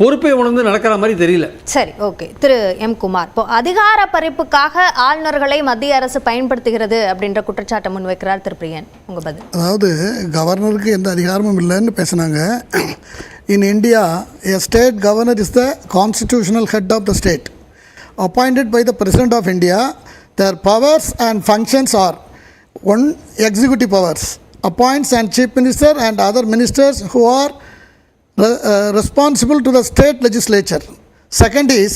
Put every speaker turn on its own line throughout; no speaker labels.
பொறுப்பை உணர்ந்து நடக்கிற மாதிரி தெரியல.
சரி ஓகே. திரு எம் குமார் இப்போ அதிகார பறிப்புக்காக ஆளுநர்களை மத்திய அரசு பயன்படுத்துகிறது அப்படின்ற குற்றச்சாட்டை முன்வைக்கிறார் திரு பிரியன். உங்க பதில்?
அதாவது கவர்னருக்கு எந்த அதிகாரமும் இல்லைன்னு பேசுனாங்க. In India a state governor is the constitutional head of the state appointed by the president of India their powers and functions are one executive powers appoints and chief minister and other ministers who are re- uh, responsible to the state legislature second is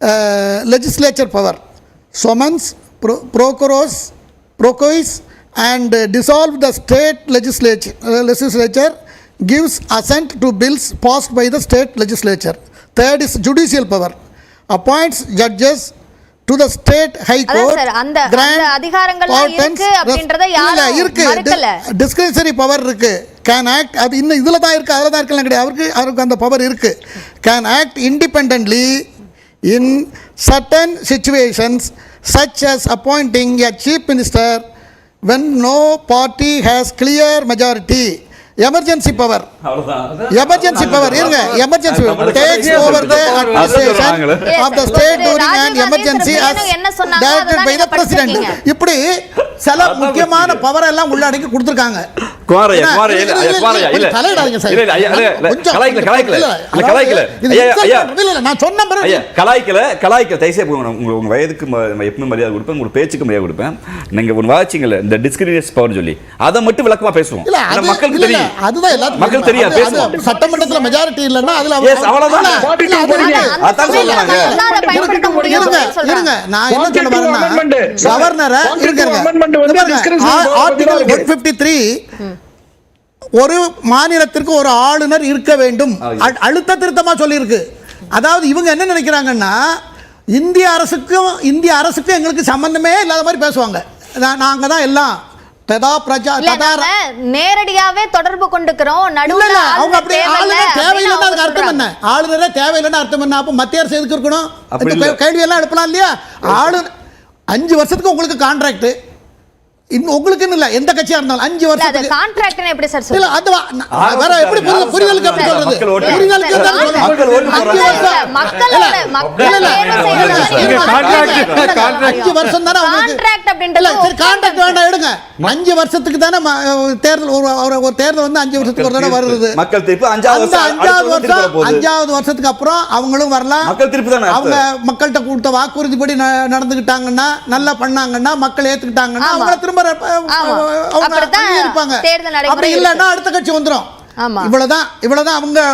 uh, legislature power summons pro- procuros procois and uh, dissolve the state legislature, uh, legislature gives assent to bills passed by the state legislature third is judicial power appoints judges to the state high
அதான்
court
sir, அந்த-
grant
அந்த அதிகாரங்கள்லாம்
patents,
இருக்கு அப்படின்றத
இல்ல,
யாரும்
இருக்கு
மறுக்கல.
Discretionary power இருக்கு கேன் ஆக்ட் அது இன்னும் இதில் தான் இருக்குது அதில் தான் இருக்கலாம் கிடையாது. அவருக்கு அவருக்கு அந்த பவர் இருக்கு. Can act independently in certain situations such as appointing a chief minister when no party has clear majority. Emergency power emergency power இருங்க emergency takes over the administration of the. State during
Gandhi
emergency by the
நீங்க
president.
படிச்சிருக்கீங்க.
இப்படி சில முக்கியமான power எல்லாம் உள்ளடக்கி கொடுத்துருக்காங்க. குவாரையா
குவாரையா
இல்ல
குவாரையா
இல்ல. தலையிடாதீங்க சார்.
இல்ல ஐயா இல்ல கலாய்க்கல கலாய்க்கல.
இல்ல
கலாய்க்கல. ஐயா ஐயா.
இல்ல இல்ல நான் சொன்ன பிறகு
ஐயா கலாய்க்கல கலாய்க்கல. தயசே போங்க உங்க உங்க வயதுக்கு எப்பவுமே மரியாதை கொடுப்பேன் உங்க பேச்சுக்கு மரியாதை கொடுப்பேன். நீங்க ஒன்னு வாச்சிங்கல இந்த டிஸ்கிரிமினேஷன் பவர் சொல்லி. அத மட்டும் விளக்கமா பேசுவோம்.
இல்ல
மக்களுக்கு தெரியும்.
அதுதான் எல்லாரும்
மக்களுக்கு தெரியும். பேசுவோம்.
சட்டமன்றத்துல மெஜாரிட்டி இல்லன்னா அதுல
எஸ் அவ்வளவுதான். அதான் சொல்றாங்க
இருங்க இருங்க நான் என்ன சொல்ல வரேன்னா கவர்னரை
இருக்கிறாங்க
ஆர்டிகல் 153 ஒரு மாநிலத்திற்கு ஒரு ஆளுநர் இருக்க வேண்டும். அ- அழுத்த திருத்தமா சொல்லியிருக்கு. அதாவது இவங்க என்ன நினைக்கிறாங்கன்னா இந்திய அரசுக்கும் இந்திய அரசுக்கும் எங்களுக்கு சம்பந்தமே இல்லாத மாதிரி பேசுவாங்க. நா- நாங்க தான் எல்லாம். ததா பிரஜா ததா
நேரடியாவே தொடர்பு கொண்டுக்கிறோம். நடுவுல
அவங்க அப்படி ஆளுநர் தேவையில்லைன்னா அதுக்கு அர்த்தம். என்ன? ஆளுநரே தேவையில்லைன்னா அர்த்தம் என்ன? அப்போ மத்திய அரசு எதுக்கு இருக்கணும். கேள்வி எல்லாம் எழுப்பலாம் இல்லையா? ஆளுநர் அஞ்சு வருஷத்துக்கு உங்களுக்கு கான்ட்ராக்ட் இன்னும் உங்களுக்குன்னு இல்ல. எந்த கட்சியா இருந்தாலும் அஞ்சு வருஷத்துக்கு
எப்படி சார்
இல்ல அது வேற எப்படி புரிதல் புரிதலுக்கு எப்படி சொல்றது புரிதலுக்கு தான் அஞ்சு. வருஷம். தானே
அப்படின்றது
சரி. கான்ட்ராக்ட் வேண்டாம் எடுங்க. அஞ்சு தானே தேர்தல் ஒரு ஒரு- ஒரு தேர்தல் வந்து அஞ்சு வருஷத்துக்கு ஒரு தடவை வருது.
மக்கள் தீர்ப்பு அஞ்சாவது வருஷம்
வருஷத்துக்கு அப்புறம் அவங்களும் வரலாம்.
மக்கள் தீர்ப்பு தானே
அவங்க. மக்கள்கிட்ட கொடுத்த வாக்குறுதிப்படி நடந்துக்கிட்டாங்கன்னா நல்லா பண்ணாங்கன்னா மக்கள் ஏத்துக்கிட்டாங்கன்னா
ஆமா.
அவங்கள திரும்ப அப்படி. இல்லைன்னா அடுத்த கட்சி வந்துரும்.
ஆமா.
இவ்வளவுதான் இவ்வளவுதான் அவங்க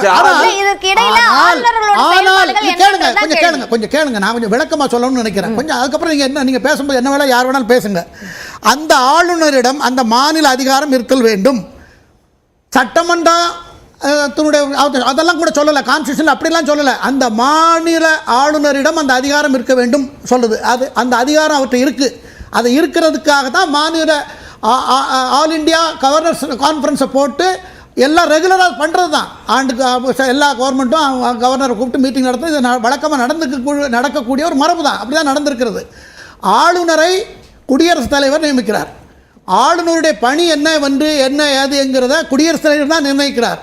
கேளுங்க கொஞ்சம். கேளுங்க கொஞ்சம் கேளுங்க. நான் கொஞ்சம் விளக்கமா சொல்லணும்னு நினைக்கிறேன். கொஞ்சம் அதுக்கப்புறம் நீங்க என்ன நீங்க பேசும்போது என்ன வேணா யார் வேணாலும் பேசுங்க. அந்த ஆளுநரிடம் அந்த மாநில அதிகாரம் இருத்தல் வேண்டும். சட்டமன்ற அஹ், தன்னுடைய அது- அதெல்லாம் கூட சொல்லலை கான்ஸ்டியூஷன் அப்படிலாம் சொல்லலை. அந்த மாநில ஆளுநரிடம் அந்த அதிகாரம் இருக்க வேண்டும் சொல்லுது. அது அந்த அதிகாரம் அவர்கிட்ட இருக்கு. அது இருக்கிறதுக்காக தான் மாநில ஆ- ஆல் இந்தியா கவர்னர்ஸ் கான்ஃபரன்ஸை போட்டு எல்லாம் ரெகுலராக பண்ணுறது தான் ஆண்டுக்கு எல்லா கவர்மெண்ட்டும் கவர்னரை கூப்பிட்டு மீட்டிங் நடத்தி இது வழக்கமாக நடந்துக்க நடக்கக்கூடிய ஒரு மரபு தான். அப்படி தான் நடந்திருக்கிறது. ஆளுநரை குடியரசுத் தலைவர் நியமிக்கிறார். ஆளுநருடைய பணி என்ன வந்து என்ன ஏது என்கிறத குடியரசுத் தலைவர் தான் நிர்ணயிக்கிறார்.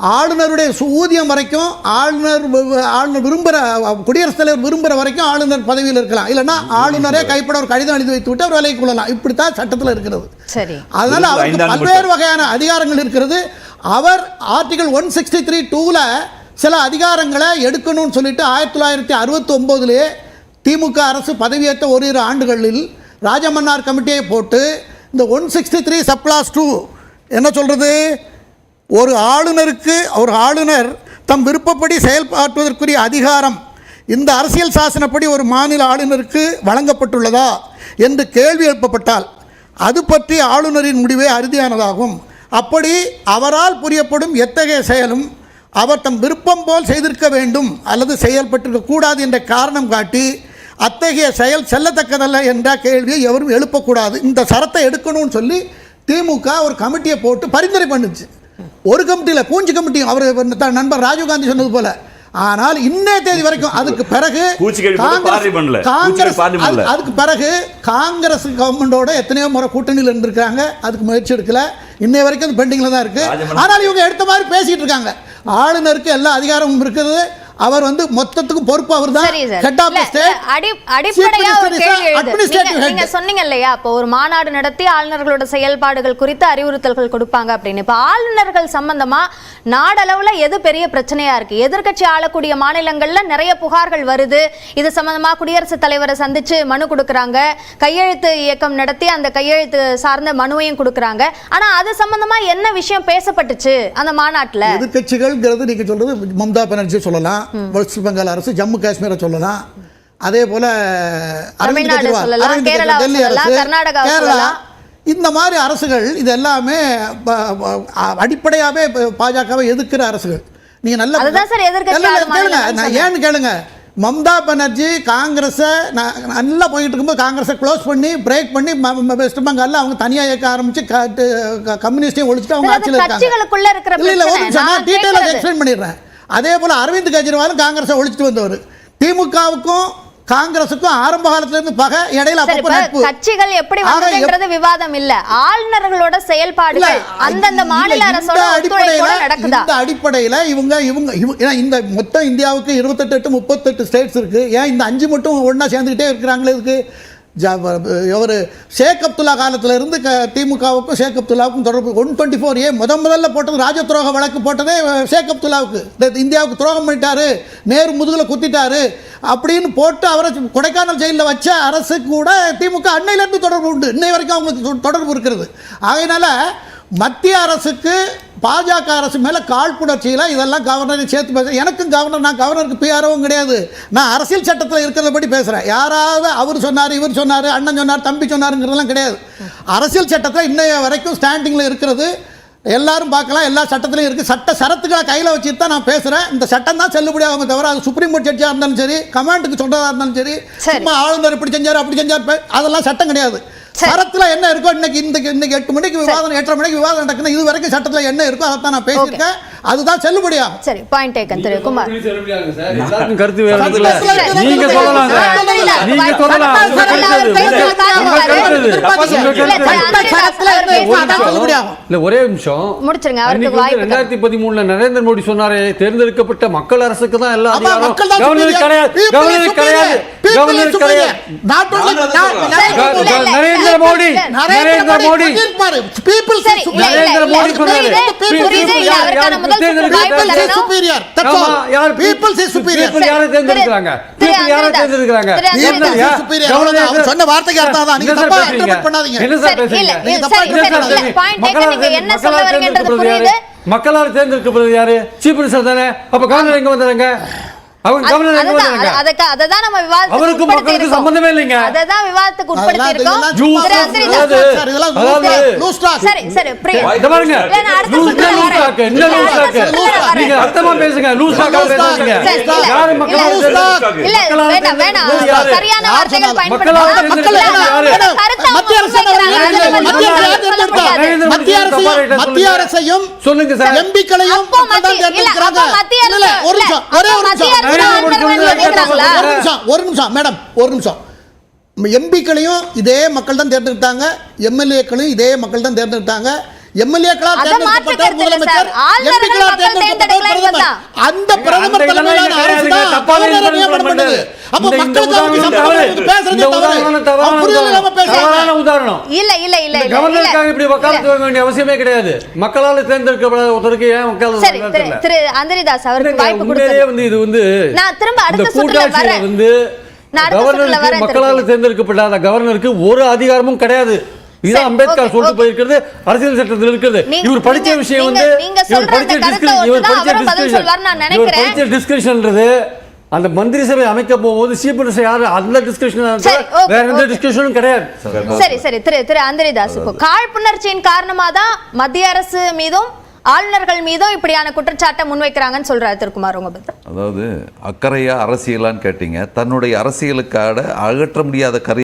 ஆளுநருடைய சு- ஊதியம் வரைக்கும் ஆளுநர் ஆளுநர் விரும்புகிற குடியரசுத் தலைவர் விரும்புகிற வரைக்கும் ஆளுநர் பதவியில் இருக்கலாம். இல்லைன்னா ஆளுநரே கைப்பட ஒரு கடிதம் எழுதி வைத்து விட்டு அவர் வேலைக்கு கொள்ளலாம் இப்படித்தான் சட்டத்தில் இருக்கிறது.
சரி.
அதனால அவருக்கு பல்வேறு வகையான அதிகாரங்கள் இருக்கிறது. அவர் ஆர்டிகல் ஒன் சிக்ஸ்டி த்ரீ டூவில் சில அதிகாரங்களை எடுக்கணும்னு சொல்லிட்டு ஆயிரத்தி தொள்ளாயிரத்தி அறுபத்தி ஒம்போதுலேயே திமுக அரசு பதவியேற்ற ஓரிரு ஆண்டுகளில் ராஜமன்னார் கமிட்டியை போட்டு இந்த one sixty three subclause two என்ன சொல்கிறது ஒரு ஆளுநருக்கு ஒரு ஆளுநர் தம் விருப்பப்படி செயல்பாட்டுவதற்குரிய அதிகாரம் இந்த அரசியல் சாசனப்படி ஒரு மாநில ஆளுநருக்கு வழங்கப்பட்டுள்ளதா என்று கேள்வி எழுப்பப்பட்டால் அது பற்றி ஆளுநரின் முடிவே அறுதியானதாகும் அப்படி அவரால் புரியப்படும் எத்தகைய செயலும் அவர் தம் விருப்பம் போல் செய்திருக்க வேண்டும் அல்லது செயல்பட்டிருக்க கூடாது என்ற காரணம் காட்டி அத்தகைய செயல் செல்லத்தக்கதல்ல என்ற கேள்வியை எவரும் எழுப்பக்கூடாது. இந்த சரத்தை எடுக்கணும்னு சொல்லி திமுக ஒரு கமிட்டியை போட்டு பரிந்துரை பண்ணுச்சு. ஒரு கமிட்டியில் பூஞ்சி கமிட்டியும் அவர் தன் நண்பர் ராஜீவ்காந்தி சொன்னது போல. ஆனால் இன்னே தேதி வரைக்கும் அதுக்கு பிறகு காங்கிரஸ் அதுக்கு பிறகு காங்கிரஸ் கவர்மெண்டோட எத்தனையோ முறை கூட்டணியில் இருந்திருக்காங்க அதுக்கு முயற்சி எடுக்கல. இன்னை வரைக்கும் பெண்டிங்கில் தான் இருக்கு.
ராஜமன்
ஆனால் இவங்க எடுத்த மாதிரி பேசிட்டு இருக்காங்க. ஆளுநருக்கு எல்லா அதிகாரமும் இருக்குது. அவர் வந்து மொத்தத்துக்கும் பொறுப்பு அவர் தான்
சரி. சார்
ஹெட் ஆஃப்
இல்ல,
த ஸ்டேட்
அடி அடிப்படையா ஒரு கேள்வி எழுது.
அட்மினிஸ்ட்ரேட்டிவ்
நீங்க- சொன்னீங்க இல்லையா இப்போ ஒரு மாநாடு நடத்தி ஆளுநர்களோட செயல்பாடுகள் குறித்து அறிவுறுத்தல்கள் கொடுப்பாங்க அப்படின்னு. இப்போ ஆளுநர்கள் சம்பந்தமா நாடளவுல எது பெரிய பிரச்சனையா இருக்கு? எதிர்க்கட்சி ஆளக்கூடிய மாநிலங்கள்ல நிறைய புகார்கள் வருது. இது சம்பந்தமா குடியரசுத் தலைவரை சந்திச்சு மனு கொடுக்கறாங்க. கையெழுத்து இயக்கம் நடத்தி அந்த கையெழுத்து சார்ந்த மனுவையும் கொடுக்கறாங்க. ஆனா அது சம்பந்தமா என்ன விஷயம் பேசப்பட்டுச்சு அந்த மாநாட்டுல?
எதிர்க்கட்சிகள்ங்கிறது நீங்க சொல்றது மம்தா பானர்ஜி சொல்லலாம். வெஸ்ட் பெங்கால் அரசு ஜம்மு காஷ்மீரை சொல்லலாம் அதே போல அரவிந்த் கெஜ்ரிவால், டெல்லி அரசு, கேரளா. இந்த மாதிரி அரசுகள் இது எல்லாமே ப- பாஜகவை எதிர்க்கிற அரசுகள் நீங்க நல்ல நான் ஏன்னு கேளுங்க மம்தா பானர்ஜி காங்கிரஸை நான் நல்லா போயிட்டு இருக்கும்போது காங்கிரஸை க்ளோஸ் பண்ணி பிரேக் பண்ணி வெஸ்ட் பெங்கால்ல அவங்க தனியா இயக்க ஆரம்பிச்சு கம்யூனிஸ்டையும் ஒழிச்சிட்டு அவங்க ஆட்சியில் இருக்காங்க இல்ல இல்ல ஒரு
பிரச்சனை.
நிமிஷம் நான்
நான்
டீட்டெயிலாக
கேட்கறது.
எக்ஸ்பிளைன் பண்ணிடுறேன் அதே போல அரவிந்த் கெஜ்ரிவாலும் காங்கிரஸை ஒழிச்சிட்டு வந்தவர். திமுகவுக்கும் காங்கிரஸுக்கும் ஆரம்ப காலத்துல இருந்து பகை இடையில அப்பப்போ நட்பு.
கட்சிகள் எப்படி வந்ததுன்றது விவாதம் இல்ல. ஆளுநர்களோட
இல்ல,
செயல்பாடுகள் அந்தந்த மாநில அரசோட
அடிப்படையில
ஒத்துழைப்போட நடக்குதா?
இந்த அடிப்படையில இவங்க இவங்க இந்த மொத்தம் இந்தியாவுக்கு இருபத்தெட்டு முப்பத்தெட்டு ஸ்டேட்ஸ் இருக்கு. ஏன் இந்த அஞ்சு மட்டும் ஒண்ணா சேர்ந்துக்கிட்டே இருக்கிறாங்களே இதுக்கு? எவர்? ஷேக் அப்துல்லா காலத்தில் இருந்து க- திமுகவுக்கும் ஷேக் அப்துல்லாவுக்கும் தொடர்பு. ஒன் டுவெண்ட்டி ஃபோர் ஏ முத முதல்ல போட்டது ராஜ துரோக வழக்கு போட்டதே ஷேக் அப்துல்லாவுக்கு. இந்தியாவுக்கு துரோகம் பண்ணிட்டாரு. நேரு முதுகில் குத்திட்டாரு. அப்படின்னு போட்டு அவரை கொடைக்கானல் ஜெயிலில் வச்ச அரசு கூட திமுக அன்னையிலேருந்து தொடர்பு உண்டு. இன்னை வரைக்கும் அவங்களுக்கு தொடர்பு இருக்கிறது. ஆகையினால மத்திய அரசுக்கு பாஜக அரசு மேல காழ்ப்புணர்ச்சியில் இதெல்லாம் கவர்னரை சேர்த்து பேச எனக்கும் கவர்னர் நான் கவர்னருக்கு பிஆர்ஓவும் கிடையாது. நான் அரசியல் சட்டத்தில் இருக்கிறபடி பேசுகிறேன் யாராவது அவர் சொன்னார் இவர் சொன்னார் அண்ணன் சொன்னார் தம்பி சொன்னாருங்கிறதெல்லாம் கிடையாது. அரசியல் சட்டத்தில் இன்னைய வரைக்கும் ஸ்டாண்டிங்கில் இருக்கிறது எல்லாரும் பார்க்கலாம் எல்லா சட்டத்திலையும் இருக்குது சட்ட சரத்துக்களை கையில் வச்சுட்டு தான் நான் பேசுகிறேன் இந்த சட்டம் தான் செல்லுபடியாகுமே தவிர அது சுப்ரீம் கோர்ட் ஜட்ஜாக இருந்தாலும் சரி கமாண்டுக்கு சொல்றதா இருந்தாலும் சரி. சும்மா ஆளுநர் இப்படி செஞ்சார் அப்படி செஞ்சார் அதெல்லாம் சட்டம் கிடையாது. சரத்துல என்ன இருக்கோ இன்னைக்கு இந்த இன்னைக்கு எட்டு மணிக்கு விவாதம் எட்டரை மணிக்கு விவாதம் நடக்குது இது வரைக்கும் சட்டத்துல என்ன இருக்கோ அதைத்தான் நான் பேசியிருக்கேன். அதுதான் செல்லுபடியாகும்
சரி பாயிண்ட் டேக்கன் திரு குமார்.
கருத்து வேறு. நீங்க
சரி.
சொல்லலாம் நீங்க சொல்லலாம்.
இல்ல,
ஒரே நிமிஷம்.
முடிச்சிருங்க, அவருக்கு வாய்ப்பு.
ரெண்டாயிரத்தி பதிமூணுல நரேந்திர மோடி சொன்னாரு தேர்ந்தெடுக்கப்பட்ட மக்கள் அரசுக்கு தான் எல்லா அதிகாரம். கவர்னர். கிடையாது கவர்னர். கிடையாது கவர்னர். கிடையாது. நரேந்திர மோடி. நரேந்திர மோடி.
இல்ல,
நரேந்திர
இல்ல,
மோடி சொன்னாரு.
சொன்ன வார்த்தைக்கு அர்த்தம் அதான். நீங்க தப்பா interpret பண்ணாதீங்க.
என்ன
சொல்ல வரீங்கன்றது புரியுது?
மக்களால் தேர்ந்தெடுக்கப்படுறது யாரு? சீஃப் மினிஸ்டர் தானே? அப்ப கவர்னர் எங்க வந்தாங்க
அதுதான் விவாதத்துக்கு
அவருக்கும்
உட்படுத்தி
மக்களுக்கும்
இருக்கோம்.
சம்பந்தமே இல்லைங்க.
அததான் விவாதத்துக்கு உட்படுத்தி
அர்த்தமா பேசுங்க. பேசாதீங்க. யாரு யாரு?
சரியான வார்த்தைகள் பயன்படுத்தலாம்.
மத்திய அரசு
முன்வைக்கிறாங்க.
இல்ல, இல்ல,
அதுல
மத்திய அரசையும் மத்திய
சொல்லுங்க.
அரசையும்
சொல்லுங்க சார்.
எம்பிக்களையும் ஒரு நிமிஷம் ஒரே ஒரு
மத்திய
நிமிஷம்? ஒரு நிமிஷம் மேடம் ஒரு நிமிஷம். எம்பிக்களையும் இதே மக்கள் தான் தேர்ந்தெடுத்தாங்க. எம்எல்ஏக்களையும் இதே மக்கள் தான் தேர்ந்தெடுத்தாங்க.
கருத்து இல்ல
முதலமைச்சர் தேர்ந்தெடுக்கப்பட்டவர் பிரதமர். அந்த பிரதமர் தலைமையிலான அரசு. தான் நியமனம் பண்ணுது அப்ப மக்களுக்கு பேசுறதே தவறு. பேசுறாங்க.
உதாரணம்.
இல்ல இல்ல இல்ல
இந்த
இல்ல.
கவர்னருக்காக இப்படி
இல்ல.
வக்காலத்து வாங்க வேண்டிய அவசியமே கிடையாது. மக்களால் தேர்ந்தெடுக்கப்படாத ஒருத்தருக்கு ஏன் வக்காலத்து
சரி திரு
வாங்கறது
திரு அந்தரிதாஸ் அவருக்கு
இல்லைங்க,
வாய்ப்பு
உண்மையிலேயே
கொடுத்தது.
வந்து இது வந்து
நான் திரும்ப அடுத்த
இந்த
சுற்றுல
கூட்டாட்சியில
வரேன்.
வந்து
நான் அடுத்த சுற்றுல
கவர்னருக்கு
வரேன்
மக்களால். தேர்ந்தெடுக்கப்படாத கவர்னருக்கு ஒரு அதிகாரமும் கிடையாது. இதுதான் அம்பேத்கர் சொல்லிட்டு. போயிருக்கிறது அரசியல் சட்டத்தில் இருக்குது
நீங்க-
இவர் படிச்ச விஷயம் வந்து
நீங்க
இவர்
சொல்ற
படிச்ச
அந்த கருத்தை
discussion- இவர் படிச்ச
அவரும்
அந்த மந்திரி சபை அமைக்க போகும்போது சீஃப் மினிஸ்டர் யாரு? அந்த டிஸ்கஷன் வேற எந்த. டிஸ்கஷனும் கிடையாது.
சரி. சரி திரு திரு அந்தரிதாஸ் இப்போ காழ்ப்புணர்ச்சியின் காரணமா தான் மத்திய அரசு மீதும் ஆளுநர்கள் மீதும் இப்படியான குற்றச்சாட்டை முன்வைக்கிறாங்கன்னு சொல்றாரு திருக்குமார் உங்க
அதாவது அக்கறையா அரசியலான்னு கேட்டீங்க. தன்னுடைய அரசியலுக்காக அகற்ற முடியாத கரை